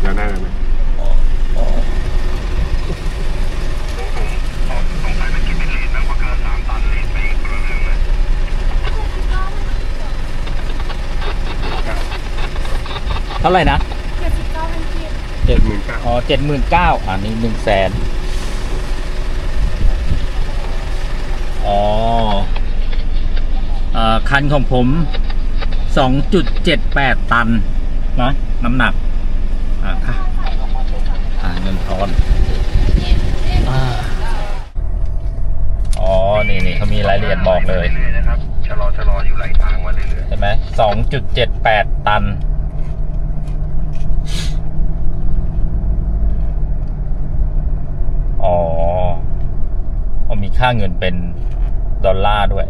เดี๋ยวได้เลยเท่าไหร่นะเจ็ดสิบเก้าพันกีบเจ็ดหมื่นเก้าอ๋อเจ็ดหมื่นเก้าอันนี้หนึ่งแสนอ๋อเอ่อคันของผมสองจุดเจ็ดแปดตัน นะน้ำหนัก อ่าค่ะอ่าเงินทอนอ่าอ๋อ นี่นี่เขามีรายละเอียดบอกเลยเรื่อยๆนะครับชะลอชะลออยู่ไหลทางมาเรื่อยใช่ไหมสองจุดเจ็ดแปดตันอ๋ออ๋อมีค่าเงินเป็นดอลลาร์ด้วย